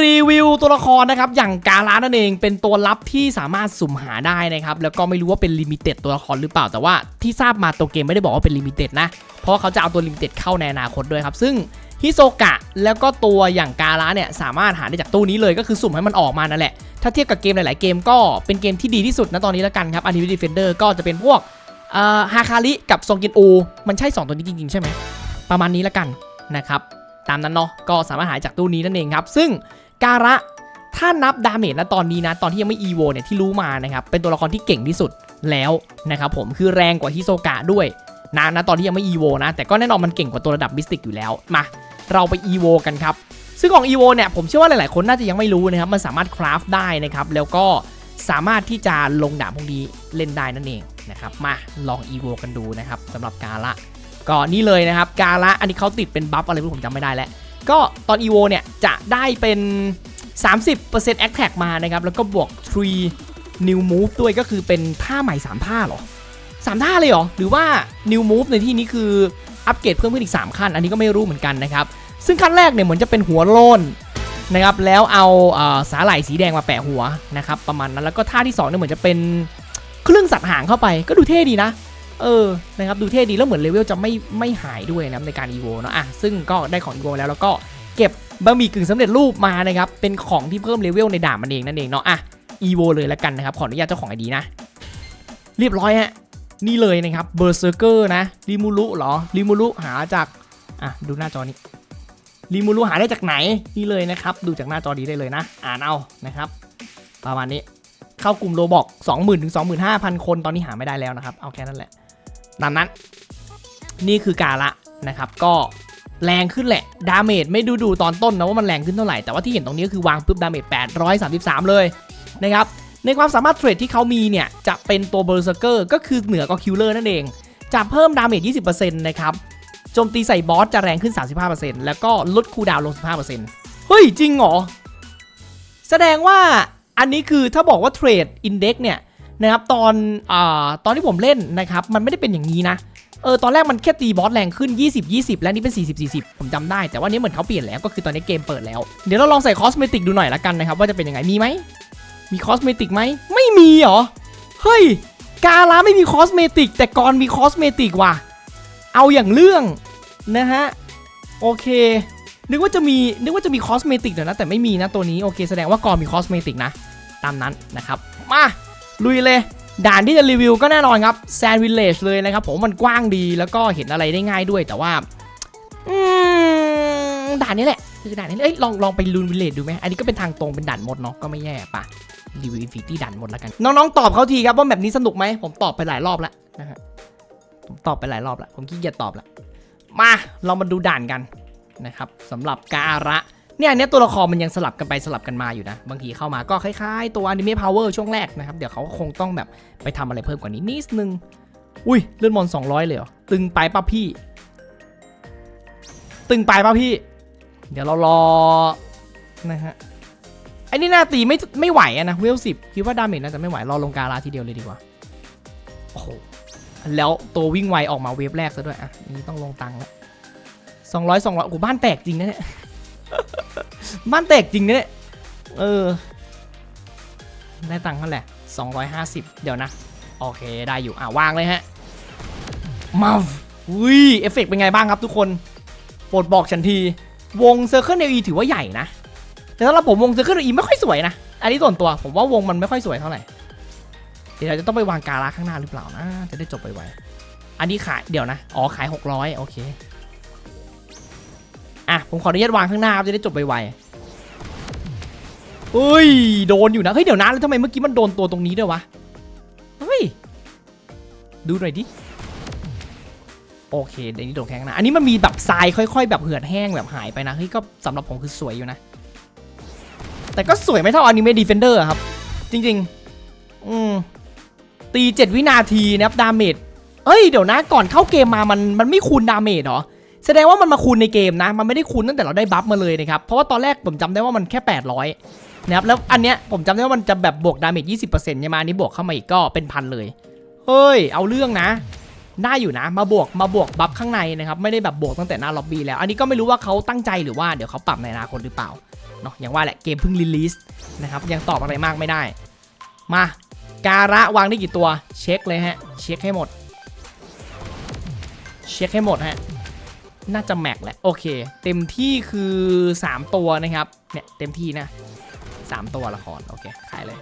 รีวิวตัวละครนะครับอย่างกาลานั่นเองเป็นตัวลับที่สามารถสุ่มหาได้นะครับแล้วก็ไม่รู้ว่าเป็นลิมิเต็ดตัวละครหรือเปล่าแต่ว่าที่ทราบมาตัวเกมไม่ได้บอกว่าเป็นลิมิเต็ดนะ เพราะาเขาจะเอาตัวลิมิเต็ดเข้าในอนาคตด้วยครับ ซึ่งฮิโซกะแล้วก็ตัวอย่างกาลาเนี่ยสามารถหาได้จากตู้นี้เลยก็คือสุ่มให้มันออกมานั่นแหละ ถ้าเทียบกับเกมหลาย ๆ เกมก็เป็นเกมที่ดีที่สุดนะตอนนี้แล้วกันครับอันนี้ดีเฟนเดอร์ก็จะเป็นพวกฮาคาริกับซงกินอูมันใช่ 2 ตัวนี้จริง ๆ ใช่ไหมประมาณนี้แล้วกันนะครับ ตามนั้นเนาะก็สามารถหายจากตู้นี้นั่นเองครับ ซึ่งการะถ้านับดาเมจนะตอนนี้นะ ตอนที่ยังไม่อีโวเนี่ยที่รู้มานะครับ เป็นตัวละครที่เก่งที่สุดแล้วนะครับผมคือแรงกว่าฮิโซกะด้วยนะนะตอนที่ยังไม่อีโวนะ แต่ก็แน่นอนมันเก่งกว่าตัวระดับมิสติกอยู่แล้วมา เราไปอีโวกันครับ ซึ่งของ EVO เนี่ยผมเชื่อว่าหลายๆคนน่าจะยังไม่รู้นะครับ มันสามารถคราฟได้นะครับ แล้วก็สามารถที่จะลงดาบพวกนี้เล่นได้นั่นเองนะครับมาลอง EVO กันดูนะครับสำหรับกาละ ก็นี่เลยนะครับกาละอันนี้เขาติดเป็นบัฟอะไรผมจำไม่ได้แล้ว ก็ตอน EVO เนี่ยจะได้เป็น 30% Attack มานะครับ แล้วก็บวก 3 New Move ด้วยก็คือเป็นท่าใหม่ 3 ท่าหรอ 3 ท่าเลยหรอ หรือว่า New Move ในที่นี้คืออัปเกรดเพิ่มขึ้นอีก 3 ขั้น อันนี้ก็ไม่รู้เหมือนกันนะครับ ซึ่งขั้นแรกเนี่ยเหมือนจะเป็นหัวโลนนะครับแล้วเอาเอ่อสาหร่ายสีแดงมาแปะหัวนะครับประมาณนั้นแล้วก็ท่าที่2เนี่ยเหมือนจะเป็นเครื่องสัตว์หางเข้าไปก็ดูเท่ดีนะ เออ นะครับ ดูเท่ดีแล้วเหมือนเลเวลจะไม่ไม่หายด้วยนะครับในการอีโวเนาะอะซึ่งก็ได้ของอีโวแล้วแล้วก็เก็บบะหมี่กึ่งสำเร็จรูปมานะครับ เป็นของที่เพิ่มเลเวลในดาบมันเองนั่นเองเนาะอะอีโวเลยแล้วกันนะครับ ขออนุญาตเจ้าของไอดีนะ เรียบร้อยฮะ นี่เลยนะครับเบอร์เซอร์เกอร์นะริมูรุหรอริมูรุหาจากอะดูหน้าจอนี้รีมูรูหาได้จากไหนนี่เลยนะครับ ดูจากหน้าจอดีได้เลยนะ อ่านเอานะครับ ประมาณนี้เข้ากลุ่มโรบอก20,000ถึง25,000 คนตอนนี้หาไม่ได้แล้วนะครับ เอาแค่นั้นแหละ ตามนั้น นี่คือกาละนะครับ ก็แรงขึ้นแหละ ดาเมจไม่ดูดูตอนต้นนะว่ามันแรงขึ้นเท่าไหร่ แต่ว่าที่เห็นตรงนี้ก็คือวางปุ๊บดาเมจ833 เลยนะครับ ในความสามารถเทรดที่เขามีเนี่ย จะเป็นตัวเบอร์เซอร์เกอร์ก็คือเหนือกว่าคิลเลอร์นั่นเอง จะเพิ่มดาเมจ 20%นะครับ โจมตีใส่บอสจะแรงขึ้น 35%แล้วก็ลดคูลดาวน์ลง 15%เฮ้ย จริงเหรอ แสดงว่าอันนี้คือถ้าบอกว่าเทรดอินเด็กซ์เนี่ย นะครับตอนอาตอนที่ผมเล่นนะครับมันไม่ได้เป็นอย่างนี้นะเออตอนแรกมันแค่ตีบอสแรงขึ้น 20 20 แล้วนี่เป็น 40 40 ผมจำได้ แต่ว่านี้เหมือนเขาเปลี่ยนแล้วก็คือตอนนี้เกมเปิดแล้ว เดี๋ยวเราลองใส่คอสเมติกดูหน่อยละกันนะครับว่าจะเป็นยังไงมีไหมมีคอสเมติกไหมไม่มีเหรอเฮ้ยกาลาไม่มีคอสเมติกแต่กรมีคอสเมติกว่ะเอาอย่างเรื่องนะฮะโอเคนึกว่าจะมีนึกว่าจะมีคอสเมติกเดี๋ยวนะแต่ไม่มีนะตัวนี้โอเคแสดงว่ากรมีคอสเมติกนะตามนั้นนะครับมา ลุยเลยด่านที่จะรีวิวก็แน่นอนครับแซนวิลเลจเลยนะครับผมมันกว้างดีแล้วก็เห็นอะไรได้ง่ายด้วยแต่ว่าด่านนี้แหละคือด่านนี้เอ้ยลองลองไปลูนวิลเลจดูไหมอันนี้ก็เป็นทางตรงเป็นด่านหมดเนาะก็ไม่แย่ปะรีวิวอินฟิตี้ด่านหมดแล้วกัน น้องๆตอบเขาทีครับว่าแบบนี้สนุกไหมผมตอบไปหลายรอบแล้วนะฮะผมตอบไปหลายรอบแล้วผมขี้เกียจตอบแล้วมาเรามาดูด่านกันนะครับสำหรับการะ เนี่ยอันเนี้ยตัวละครมันยังสลับกันไปสลับกันมาอยู่นะ บางทีเข้ามาก็คล้ายๆ ตัวอนิเมะพาวเวอร์ช่วงแรกนะครับ เดี๋ยวเขาคงต้องแบบไปทำอะไรเพิ่มกว่านี้นิดนึง อุ้ยเลื่อนมอน 200 เลยเหรอ ตึงไปป่ะพี่ ตึงไปป่ะพี่ เดี๋ยวเรารอนะฮะไอ้นี่หน้าตีไม่ไม่ไหวอะนะเวลสิบคิดว่าดาเมจน่าจะไม่ไหวรอลงการาทีเดียวเลยดีกว่าโอ้โหแล้วตัววิ่งไวออกมาเวฟแรกซะด้วยอะนี่ต้องลงตังค์ล้วสองร้อยสองร้อยโอ้บ้านแตกจริงนะเนี่ย บ้านแตกจริงเนี่ยเออ ได้ตังค์เท่าไหร่สองร้อยห้าสิบเดี๋ยวนะ โอเคได้อยู่ อะวางเลยฮะ มาอุ้ยเอฟเฟกต์เป็นไงบ้างครับทุกคน โปรดบอกฉันที วงเซอร์เคิลเอีถือว่าใหญ่นะ แต่สำหรับผมวงเซอร์เคิลเอีไม่ค่อยสวยนะ อันนี้ส่วนตัวผมว่าวงมันไม่ค่อยสวยเท่าไหร่ เดี๋ยวเราจะต้องไปวางการาข้างหน้าหรือเปล่านะ จะได้จบไปไวอันนี้ขายเดี๋ยวนะ อ๋อขาย 600 โอเค อะผมขออนุญาตวางข้างหน้าครับจะได้จบไปไวๆ เฮ้ย โดนอยู่นะ เฮ้ย เดี๋ยวนะ แล้วทำไมเมื่อกี้มันโดนตัวตรงนี้ด้วยวะ เฮ้ย ดูหน่อยดิ โอเคเดี๋ยวนี้โดนแข้งน้าอันนี้มันมีแบบทรายค่อยๆ แบบเหือดแห้งแบบหายไปนะ เฮ้ย ก็สำหรับผมคือสวยอยู่นะ แต่ก็สวยไม่เท่าอนิเมะดีเฟนเดอร์ครับ จริง ๆ อืม ตี 7 วินาทีนะครับดาเมจเอ้ย เดี๋ยวนะ ก่อนเข้าเกมมา มัน มันไม่คูณดาเมจเหรอแสดงว่ามันมาคูณในเกมนะ มันไม่ได้คูณตั้งแต่เราได้บัฟมาเลยนะครับ เพราะว่าตอนแรกผมจำได้ว่ามันแค่ 800 นะครับแล้วอันเนี้ยผมจำได้ว่ามันจะแบบบวกดาเมจ20%ใช่ไหมอันนี้บวกเข้ามาอีกก็เป็นพันเลยเฮ้ย เอาเรื่องนะ ได้อยู่นะ มาบวกมาบวกบัฟข้างในนะครับ ไม่ได้แบบบวกตั้งแต่หน้าล็อบบี้แล้ว อันนี้ก็ไม่รู้ว่าเขาตั้งใจหรือว่าเดี๋ยวเขาปรับในอนาคตหรือเปล่า เนาะอย่างว่าแหละเกมเพิ่งรีลีสนะครับ ยังตอบอะไรมากไม่ได้ มา การะวางได้กี่ตัว เช็คเลยฮะ เช็คให้หมด เช็คให้หมดฮะ น่าจะแม็กแหละ โอเค เต็มที่คือ 3 ตัวนะครับ เนี่ยเต็มที่นะ 3 ตัวละคร โอเค ขายเลย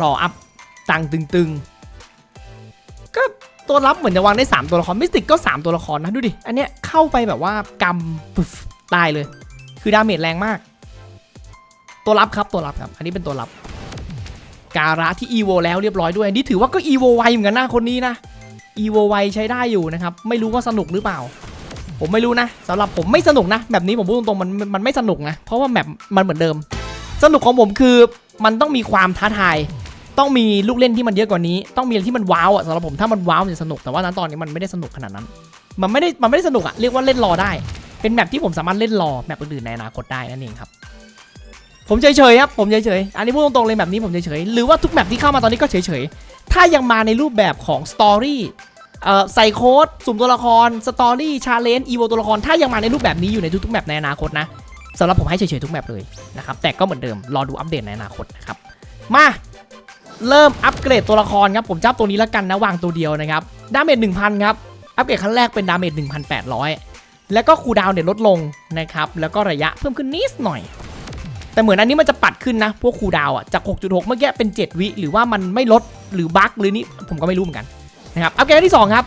รออัพ ตังตึงๆ ก็ตัวรับเหมือนจะวางได้ 3 ตัวละคร มิสติกก็ 3 ตัวละครนะ ดูดิ อันเนี้ยเข้าไปแบบว่ากำปุ๊บตายเลย คือดาเมจแรงมาก ตัวรับครับตัวรับครับ อันนี้เป็นตัวรับ การะที่อีโวแล้วเรียบร้อยด้วย อันนี้ถือว่าก็อีโวไวเหมือนกันนะคนนี้นะอีโวไวใช้ได้อยู่นะครับ ไม่รู้ว่าสนุกหรือเปล่า ผมไม่รู้นะสำหรับผมไม่สนุกนะ แบบนี้ผมพูดตรงๆมันมันไม่สนุกนะ เพราะว่าแบบมันเหมือนเดิม สนุกของผมคือมันต้องมีความท้าทาย ต้องมีลูกเล่นที่มันเยอะกว่านี้ ต้องมีอะไรที่มันว้าวอะสำหรับผมถ้ามันว้าวมันจะสนุกแต่ว่าณตอนนี้มันไม่ได้สนุกขนาดนั้น มันไม่ได้มันไม่ได้สนุกอะเรียกว่าเล่นรอได้ เป็นแบบที่ผมสามารถเล่นรอแบบอื่นๆในอนาคตได้นั่นเองครับผมเฉยๆครับผมเฉยๆอันนี้พูดตรงๆเลยแบบนี้ผมเฉยๆหรือว่าทุกแบบที่เข้ามาตอนนี้ก็เฉยๆถ้ายังมาในรูปแบบของสตอรี่ ใส่โค้ดสุ่มตัวละครสตอรี่ชาเลนจ์อีโวตัวละคร ถ้ายังมาในรูปแบบนี้อยู่ในทุกๆแบบในอนาคตนะสำหรับผมให้เฉยๆทุกแบบเลยนะครับแต่ก็เหมือนเดิมรอดูอัปเดตในอนาคตนะครับมาเริ่มอัปเกรดตัวละครครับผมจับตัวนี้แล้วกันนะวางตัวเดียวนะครับดาเมจ1,000ครับอัปเกรดขั้นแรกเป็นดาเมจ1,800 แล้วก็คูลดาวน์เนี่ยลดลงนะครับแล้วก็ระยะเพิ่มขึ้นนิดหน่อย แต่เหมือนอันนี้มันจะปัดขึ้นนะ พวกคูลดาวอะจาก 6.6 เมื่อกี้เป็น 7 วิหรือว่ามันไม่ลดหรือบั๊กหรือนี่ผมก็ไม่รู้เหมือนกัน นะครับอัปเกรดที่2ครับ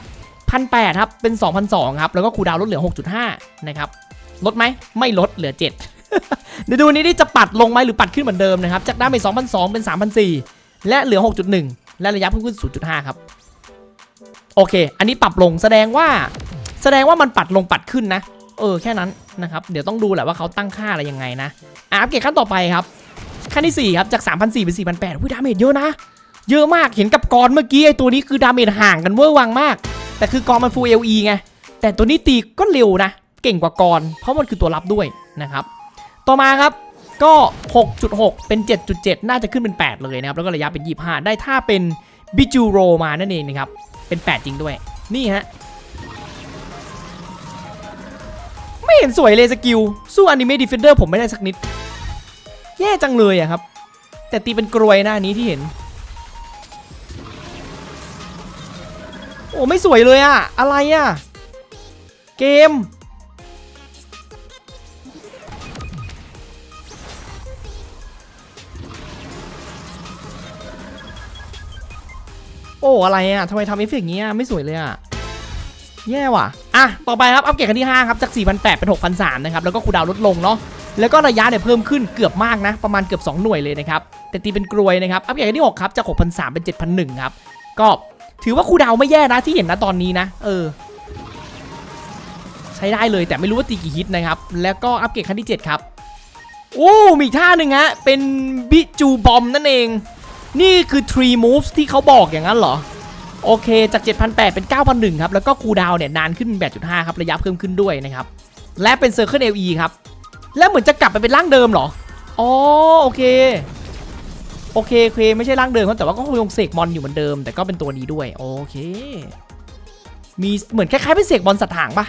พันแครับเป็น2,200ครับแล้วก็คูดาวลดเหลือ 6.5 นะครับ ลดไหมไม่ลดเหลือ 7 เดี๋ยวดูนี้นี่จะปัดลงไหมหรือปัดขึ้นเหมือนเดิมนะครับ จากด้าเมจ2,200เป็น3,400และเหลือ 6.1 และระยะเพิ่มขึ้น 0.5 ครับ โอเค อันนี้ปรับลงแสดงว่า แสดงว่ามันปัดลงปัดขึ้นนะ เออ แค่นั้นนะครับ เดี๋ยวต้องดูแหละว่าเขาตั้งค่าอะไรยังไงนะอัปเกรดขั้นต่อไปครับขั้นที่4ครับจาก3,400เป็น4,800อุ้ยดาเมจเยอะนะ เยอะมากเห็นกับกรเมื่อกี้ไอตัวนี้คือดาเมจห่างกันเวอร์วังมาก แต่คือกรมัน full LE ไงแต่ตัวนี้ตีก็เร็วนะ เก่งกว่ากรเพราะมันคือตัวรับด้วยนะครับ ต่อมาครับก็ 6.6 เป็น 7.7 น่าจะขึ้นเป็น 8 เลยนะครับ แล้วก็ระยะเป็น 25 ได้ถ้าเป็นบิจูโรมานั่นเองนะครับ เป็น 8 จริงด้วย นี่ฮะ ไม่เห็นสวยเลยสกิล สู้อนิเมะดีเฟนเดอร์ผมไม่ได้สักนิด แย่จังเลยอะครับ แต่ตีเป็นกรวยหน้านี้ที่เห็น อ้ไม่สวยเลยอะอะไรอะเกม โอ้อะไรอะทำไมทำเอฟเฟกต์อย่างเงี้ยไม่สวยเลยอะแย่ว่ะ อะ ต่อไปครับ อัปเกรดขั้นที่ 5 ครับ จาก 4,800 เป็น 6,300 นะครับ แล้วก็คูดาวลดลงเนาะ แล้วก็ระยะเนี่ยเพิ่มขึ้นเกือบมากนะ ประมาณเกือบ 2 หน่วยเลยนะครับ แต่ตีเป็นกรวยนะครับ อัปเกรดขั้นที่ 6 ครับ จาก 6,300 เป็น 7,100 ครับ ก็ ถือว่าครูดาวไม่แย่นะที่เห็นนะตอนนี้นะ เออ ใช้ได้เลยแต่ไม่รู้ว่าตีกี่ฮิตนะครับ แล้วก็อัปเกรดขั้นที่ 7 ครับ โอ้ มีอีท่าหนึ่งฮะ เป็นบิจูบอมนั่นเอง นี่คือ tree moves ที่เขาบอกอย่างนั้นเหรอ โอเค จาก 7,800 เป็น9,100ครับ แล้วก็คูดาวเนี่ยนานขึ้น 8.5 ครับ ระยะเพิ่มขึ้นด้วยนะครับ และเป็น Circle LE ครับ แล้วเหมือนจะกลับไปเป็นร่างเดิมเหรอ อ๋อ โอเค โอเคเคไม่ใช่ร่างเดิมครับแต่ว่าก็คงยงเสกมอนอยู่เหมือนเดิม แต่ก็เป็นตัวนี้ด้วย โอเค มีเหมือนคล้ายๆเป็นเสกบอลสัตว์หางปะ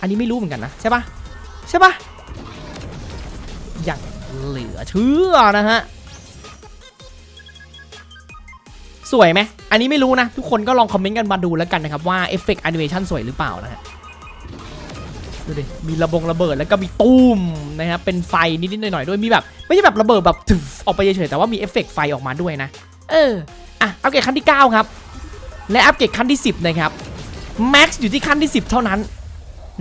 อันนี้ไม่รู้เหมือนกันนะใช่ปะใช่ปะอย่างเหลือเชื่อนะฮะสวยไหมอันนี้ไม่รู้นะ ทุกคนก็ลองคอมเมนต์กันมาดูแล้วกันนะครับว่าเอฟเฟกต์แอนิเมชันสวยหรือเปล่านะฮะ ดูดิ มีระบงระเบิดแล้วก็มีตุ้มนะครับ เป็นไฟนิดๆหน่อยๆด้วย มีแบบ ไม่ใช่แบบระเบิดแบบถึงออกไปเฉยๆ แต่ว่ามีเอฟเฟกต์ไฟออกมาด้วยนะ เออ อะ อัปเกรดขั้นที่ 9 ครับ และอัปเกรดขั้นที่ 10 นะครับ แม็กซ์อยู่ที่ขั้นที่ 10 เท่านั้น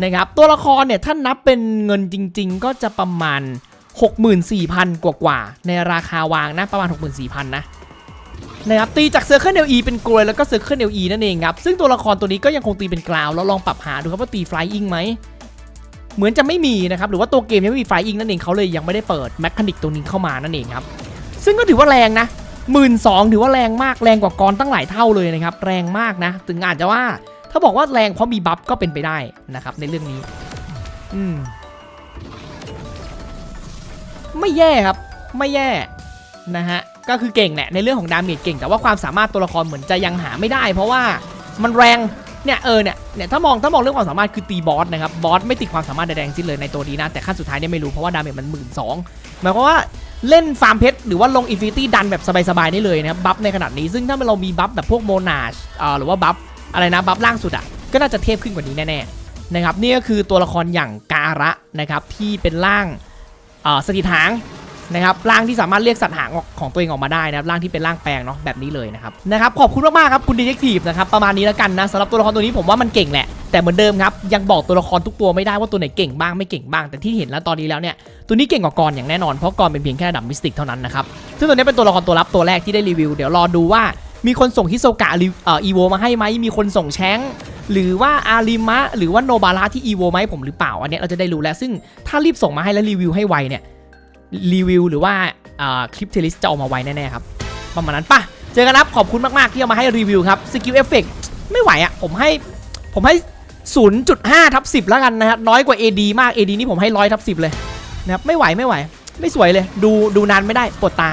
นะครับ ตัวละครเนี่ย ถ้านับเป็นเงินจริง ๆ ก็จะประมาณ 64,000 กว่าๆ ในราคาวางนะ ประมาณ 64,000 นะนะครับตีจากเซอร์เคิลเอลีเป็นกลวยแล้วก็เซอร์เคิลเอลีนั่นเองครับ ซึ่งตัวละครตัวนี้ก็ยังคงตีเป็นกราวแล้วลองปรับหาดูครับว่าตีฟลายอิงไหม เหมือนจะไม่มีนะครับหรือว่าตัวเกมยังไม่มีไฟอิงนั่นเองเขาเลยยังไม่ได้เปิดแมคานิกตรงนี้เข้ามานั่นเองครับซึ่งก็ถือว่าแรงนะหมื่นสองถือว่าแรงมากแรงกว่ากรตั้งหลายเท่าเลยนะครับแรงมากนะ ถึงอาจจะว่าถ้าบอกว่าแรงเพราะมีบัฟก็เป็นไปได้นะครับในเรื่องนี้อืมไม่แย่ครับไม่แย่นะฮะก็คือเก่งแหละในเรื่องของดาเมจเก่งแต่ว่าความสามารถตัวละครเหมือนจะยังหาไม่ได้ เพราะว่ามันแรง เนี่ยเออเนี่ยเนี่ยถ้ามองถ้ามองเรื่องความสามารถคือตีบอสนะครับบอสไม่ติดความสามารถใดๆทั้งสิ้นเลยในตัวนี้นะ แต่ขั้นสุดท้ายเนี่ยไม่รู้เพราะว่าดาเมจมันหมื่นสองหมายความว่าเล่นฟาร์มเพชรหรือว่าลงอินฟินิตี้ดันแบบสบายๆได้เลยนะครับบัฟในขนาดนี้ซึ่งถ้าเรามีบัฟแบบพวกโมนาชอ่าหรือว่าบัฟอะไรนะบัฟล่างสุดอะก็น่าจะเทพขึ้นกว่านี้แน่ๆนะครับนี่ก็คือตัวละครอย่างการะนะครับที่เป็นร่างอ่าสถิตหาง นะครับร่างที่สามารถเรียกสัตว์หางของตัวเองออกมาได้นะครับร่างที่เป็นร่างแปลงเนาะแบบนี้เลยนะครับนะครับขอบคุณมากๆครับคุณดีเทคทีฟนะครับประมาณนี้แล้วกันนะสำหรับตัวละครตัวนี้ผมว่ามันเก่งแหละแต่เหมือนเดิมครับยังบอกตัวละครทุกตัวไม่ได้ว่าตัวไหนเก่งบ้างไม่เก่งบ้างแต่ที่เห็นแล้วตอนนี้แล้วเนี่ยตัวนี้เก่งกว่ากรอย่างแน่นอนเพราะกรเป็นเพียงแค่ระดับมิสติกเท่านั้นนะครับซึ่งตัวนี้เป็นตัวละครตัวรับตัวแรกที่ได้รีวิวเดี๋ยวรอดูว่ามีคนส่งฮิโซกะอีโวมาให้ไหมมีคนส่งแชงหรือว่าอาริมะหรือว่าโนบาระที่อีโวมาให้ผมหรือเปล่าอันนี้เราจะได้รู้แล้วซึ่งถ้ารีบส่งมาให้แล้วรีวิวให้ไวเนี่ย รีวิวหรือว่าคลิปเทลิสจะออกมาไวแน่ๆครับประมาณนั้นป่ะเจอกันครับขอบคุณมากๆที่เอามาให้รีวิวครับสกิลเอฟเฟกไม่ไหวอะผมให้ผมให้ 0.5ทับ10 แล้วกันนะครับน้อยกว่า AD มาก AD นี่ผมให้100ทับ10 เลยนะครับไม่ไหวไม่ไหว ไม่สวยเลย ดูดูนานไม่ได้ปวดตา